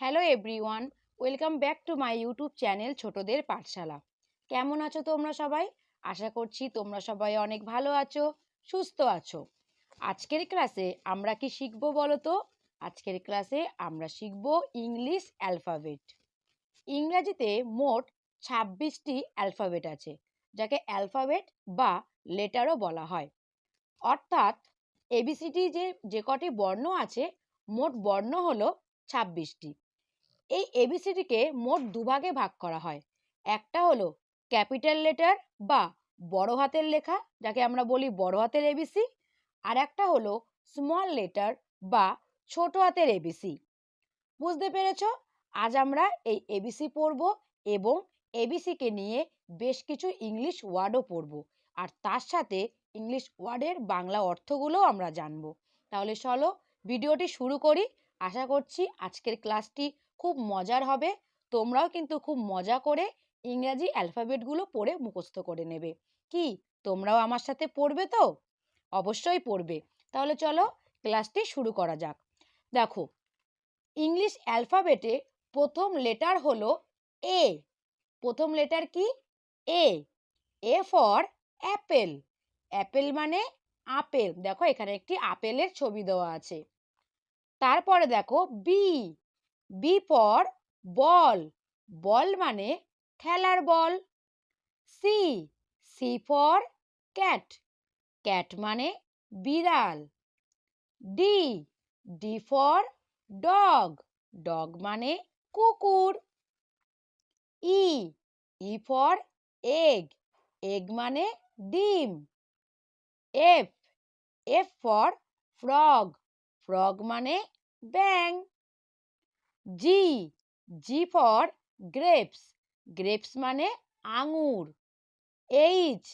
Hello everyone welcome back to my YouTube channel ছোটদের পাঠশালা কেমন আছো তোমরা সবাই? আশা করছি তোমরা সবাই অনেক ভালো আছো, সুস্থ আছো। আজকের ক্লাসে আমরা কি শিখব বলো তো আজকের ক্লাসে আমরা শিখব ইংলিশ অ্যালফাবেট ইংরাজিতে মোট ছাব্বিশটি অ্যালফাবেট আছে, যাকে অ্যালফাবেট বা লেটারও বলা হয়। অর্থাৎ এবিসিডি যে যে কটি বর্ণ আছে, মোট বর্ণ হলো ছাব্বিশটি। এই এবিসিডিকে মোট দুভাগে ভাগ করা হয়। একটা হলো ক্যাপিটাল লেটার বা বড় হাতের লেখা, যাকে আমরা বলি বড় হাতের এবিসি আর একটা হলো স্মল লেটার বা ছোট হাতের এবিসি বুঝতে পেরেছ? আজ আমরা এই এবিসি পড়ব এবং এবিসিকে নিয়ে বেশ কিছু ইংলিশ ওয়ার্ডও পড়ব। আর তার সাথে ইংলিশ ওয়ার্ডের বাংলা অর্থগুলোও আমরা জানব। তাহলে চলো ভিডিওটি শুরু করি। আশা করছি আজকের ক্লাসটি খুব মজার হবে। তোমরাও কিন্তু খুব মজা করে ইংরাজি অ্যালফাবেটগুলো পড়ে মুখস্থ করে নেবে। কি? তোমরাও আমার সাথে পড়বে তো? অবশ্যই পড়বে। তাহলে চলো ক্লাসটি শুরু করা যাক। দেখো, ইংলিশ অ্যালফাবেটে প্রথম লেটার হলো এ প্রথম লেটার কি? A A for apple apple মানে আপেল। দেখো, এখানে একটি আপেলের ছবি দেওয়া আছে। তারপরে দেখো B B for ball. Ball মানে খেলার বল। C C for cat cat মানে বিড়াল। D D for dog dog মানে কুকুর। E E for egg egg মানে ডিম। F F for frog frog মানে ব্যাং G G for grapes grapes মানে আঙুর H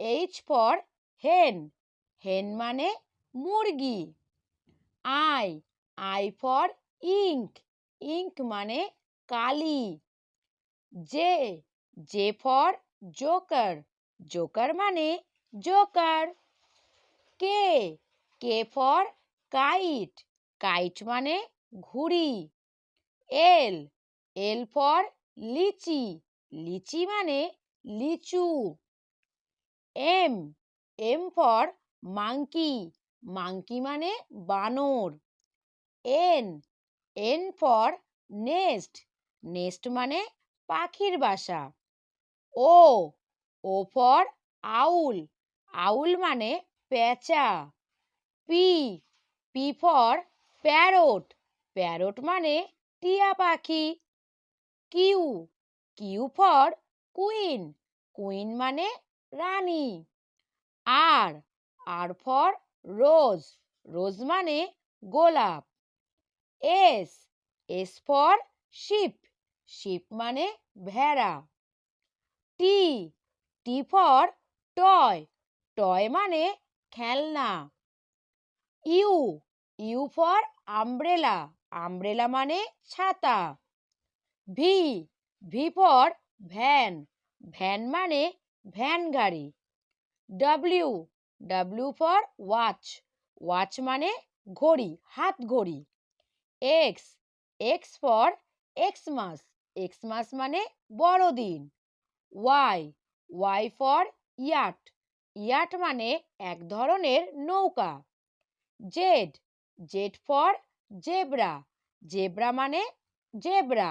H for hen hen মানে মুরগি I I for ink ink মানে কালি J J for joker joker মানে joker K K for kite kite মানে ঘুড়ি L L for litchi litchi মানে লিচু। M M for monkey monkey মানে বানর। N N for nest nest মানে পাখির বাসা। ও ও ফর আউল আউল মানে পেঁচা। P P for parrot parrot মানে টিয়া পাখি। Q Q for queen. Queen মানে রানী। R R for rose. Rose মানে গোলাপ। S S for sheep. Sheep মানে ভেড়া। T T for toy. Toy মানে খেলনা। U U for umbrella. Umbrella মানে ছাতা। V V for van van মানে ভ্যান গাড়ি। W W for watch watch মানে ঘড়ি, হাত ঘড়ি। X X for Xmas Xmas মাস মানে বড়দিন। Y Y for yacht yacht মানে এক ধরনের নৌকা। Z Z for zebra. Zebra মানে জেব্রা।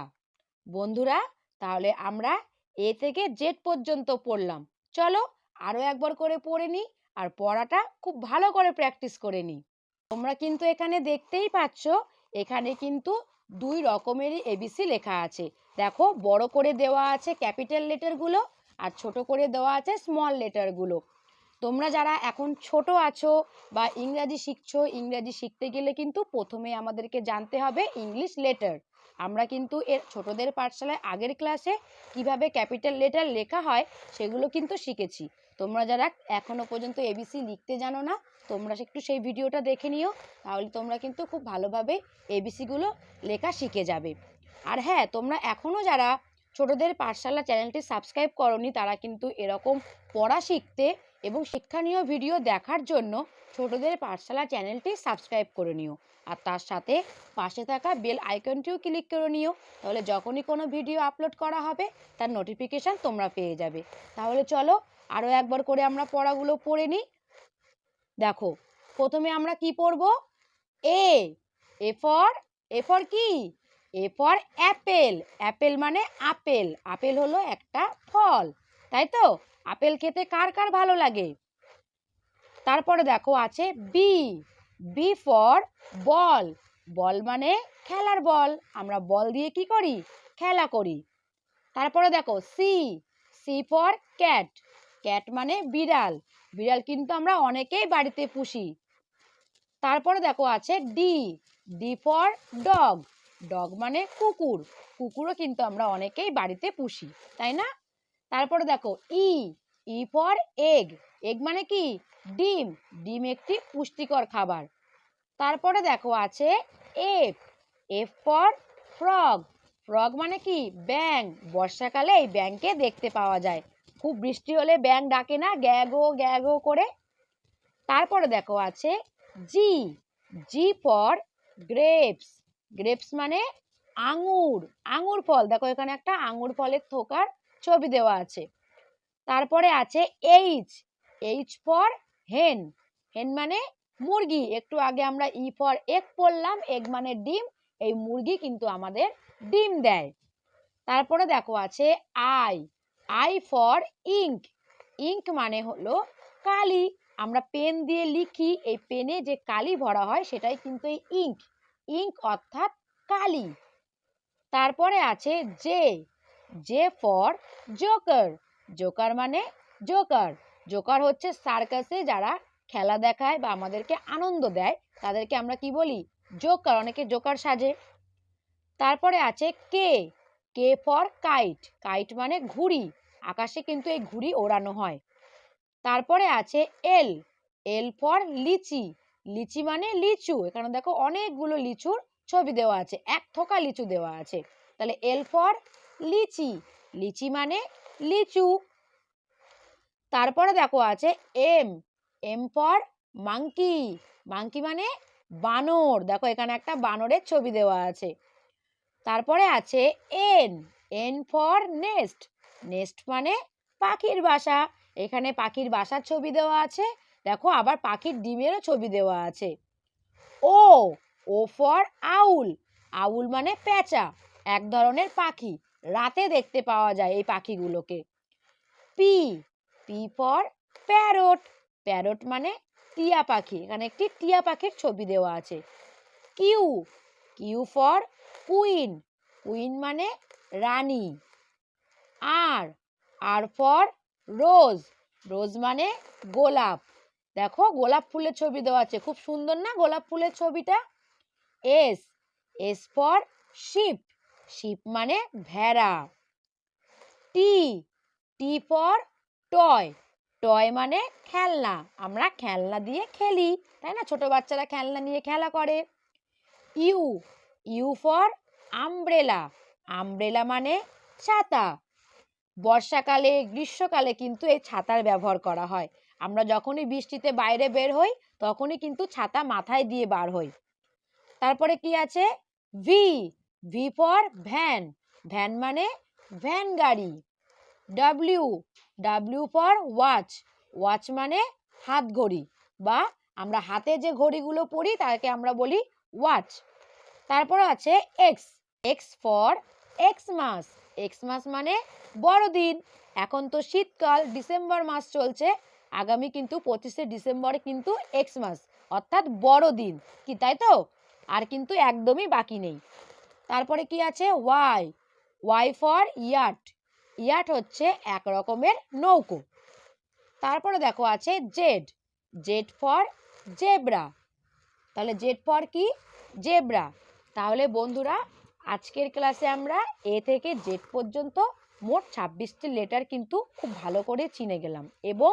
বন্ধুরা, তাহলে আমরা এ থেকে জেড পর্যন্ত পড়লাম। চলো আরও একবার করে পড়ে নিই আর পড়াটা খুব ভালো করে প্র্যাকটিস করে নিই। তোমরা কিন্তু এখানে দেখতেই পাচ্ছ, এখানে কিন্তু দুই রকমেরই এবিসি লেখা আছে। দেখো, বড় করে দেওয়া আছে ক্যাপিটাল লেটারগুলো আর ছোট করে দেওয়া আছে স্মল লেটারগুলো। তোমরা যারা এখন ছোট আছো বা ইংরাজি শিখছো, ইংরাজি শিখতে গেলে কিন্তু প্রথমে আমাদেরকে জানতে হবে ইংলিশ লেটার। আমরা কিন্তু এর ছোটদের পাঠশালায় আগের ক্লাসে কীভাবে ক্যাপিটাল লেটার লেখা হয় সেগুলো কিন্তু শিখেছি। তোমরা যারা এখনও পর্যন্ত এবিসি লিখতে জানো না, তোমরা একটু সেই ভিডিওটা দেখে নিও, তাহলে তোমরা কিন্তু খুব ভালোভাবে এবিসিগুলো লেখা শিখে যাবে। আর হ্যাঁ তোমরা এখনও যারা ছোটদের পাঠশালা চ্যানেলটি সাবস্ক্রাইব করনি, তারা কিন্তু এরকম পড়া শিখতে এবং শিক্ষণীয় ভিডিও দেখার জন্য ছোটদের পাঠশালা চ্যানেলটি সাবস্ক্রাইব করে নিও। আর তার সাথে পাশে থাকা বেল আইকনটিও ক্লিক করে নিও। তাহলে যখনই কোনো ভিডিও আপলোড করা হবে, তার নোটিফিকেশান তোমরা পেয়ে যাবে। তাহলে চলো আরও একবার করে আমরা পড়াগুলো পড়ে নিই। দেখো, প্রথমে আমরা কি পড়ব? এ এ ফর এ ফর কি? এ ফর অ্যাপেল অ্যাপেল মানে আপেল। আপেল হলো একটা ফল। তাই তো? আপেল খেতে কার কার ভালো লাগে? তারপরে দেখো আছে B B for ball ball মানে খেলার বল আমরা বল দিয়ে কি করি? খেলা করি। তারপরে দেখো C C for cat cat মানে বিড়াল। বিড়াল কিন্তু আমরা অনেকেই বাড়িতে পুষি। তারপরে দেখো আছে D D for dog dog মানে কুকুর। কুকুরও কিন্তু আমরা অনেকেই বাড়িতে পুষি, তাই না? তারপরে দেখো, E E for egg egg মানে কি? ডিম। ডিম একটি পুষ্টিকর খাবার। তারপরে দেখো আছে F. F for frog frog মানে কি? ব্যাং বর্ষাকালে এই ব্যাংকে দেখতে পাওয়া যায়। খুব বৃষ্টি হলে ব্যাং ডাকে না, গ্যাগো গ্যাগো করে। তারপরে দেখো আছে G G for grapes grapes মানে আঙুর। আঙুর ফল। দেখো এখানে একটা আঙুর ফলের থোকার ছবি দেওয়া আছে। তারপরে আছে H H for hen hen মানে মুরগি। একটু আগে আমরা ই ফর এগ পড়লাম। এগ মানে ডিম। এই মুরগি কিন্তু আমাদের ডিম দেয়। তারপরে দেখো আছে I I for ink ink মানে হলো কালি। আমরা পেন দিয়ে লিখি। এই পেনে যে কালি ভরা হয়, সেটাই কিন্তু এই ইঙ্ক ইঙ্ক অর্থাৎ কালি। তারপরে আছে J J for joker joker মানে জোকার জোকার হচ্ছে সার্কাসে যারা খেলা দেখায় বা আমাদেরকে আনন্দ দেয়, তাদেরকে আমরা কি বলি? জোকার অনেকে জোকার সাজে। তারপরে আছে K K for kite kite মানে ঘুড়ি। আকাশে কিন্তু এই ঘুড়ি ওড়ানো হয়। তারপরে আছে এল এল ফর লিচি। লিচি মানে লিচু। এখানে দেখো অনেকগুলো লিচুর ছবি দেওয়া আছে। এক থোকা লিচু দেওয়া আছে। তাহলে এল ফর লিচি। লিচি মানে লিচু। তারপরে দেখো আছে M. M for monkey monkey মানে বানর। দেখো এখানে একটা বানরের ছবি দেওয়া আছে। তারপরে আছে N N for nest nest মানে পাখির বাসা। এখানে পাখির বাসার ছবি দেওয়া আছে। দেখো আবার পাখির ডিমেরও ছবি দেওয়া আছে। ও ও ফর আউল। আউল মানে পেঁচা। এক ধরনের পাখি। রাতে দেখতে পাওয়া যায় এই পাখিগুলোকে। P P for parrot parrot মানে টিয়া পাখি। এখানে একটি টিয়া পাখির ছবি দেওয়া আছে। Q Q for queen queen মানে রানী। R R for rose rose মানে গোলাপ। দেখো, গোলাপ ফুলের ছবি দেওয়া আছে। খুব সুন্দর না গোলাপ ফুলের ছবিটা? S S for sheep sheep মানে ভেড়া। T T for toy toy মানে খেলনা। আমরা খেলনা দিয়ে খেলি, তাই না? ছোট বাচ্চারা খেলনা নিয়ে খেলা করে। U U for umbrella umbrella মানে ছাতা। বর্ষাকালে, গ্রীষ্মকালে কিন্তু এই ছাতার ব্যবহার করা হয়। আমরা যখনই বৃষ্টিতে বাইরে বের হই, তখনই কিন্তু ছাতা মাথায় দিয়ে বার হই। তারপরে কি আছে? V V for van van মানে ভ্যান গাড়ি। W W for watch watch মানে হাত ঘড়ি বা আমরা হাতে যে ঘড়িগুলো পরি তাকে আমরা বলি ওয়াচ তারপর আছে X X for Xmas. Xmas মানে বড়দিন। এখন তো শীতকাল, ডিসেম্বর মাস চলছে। আগামী কিন্তু পঁচিশে ডিসেম্বরে কিন্তু এক্স মাস। অর্থাৎ বড়দিন। কি তাই তো? আর কিন্তু একদমই বাকি নেই। তারপরে কি আছে? Y Y for yacht yacht হচ্ছে এক রকমের নৌকো। তারপরে দেখো আছে জেড জেড ফর জেব্রা তাহলে জেড ফর কি? জেব্রা তাহলে বন্ধুরা, আজকের ক্লাসে আমরা এ থেকে জেড পর্যন্ত মোট ছাব্বিশটি লেটার কিন্তু খুব ভালো করে চিনে গেলাম এবং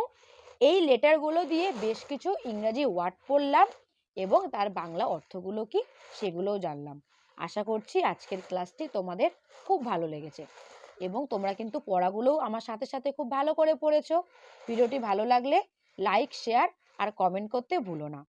এই লেটারগুলো দিয়ে বেশ কিছু ইংরাজি ওয়ার্ড পড়লাম এবং তার বাংলা অর্থগুলো কি সেগুলোও জানলাম। আশা করছি আজকের ক্লাসটি তোমাদের খুব ভালো লেগেছে। এবং তোমরা কিন্তু পড়াগুলোও আমার সাথে সাথে খুব ভালো করে পড়েছো। ভিডিওটি ভালো লাগলে লাইক, শেয়ার আর কমেন্ট করতে ভুলো না।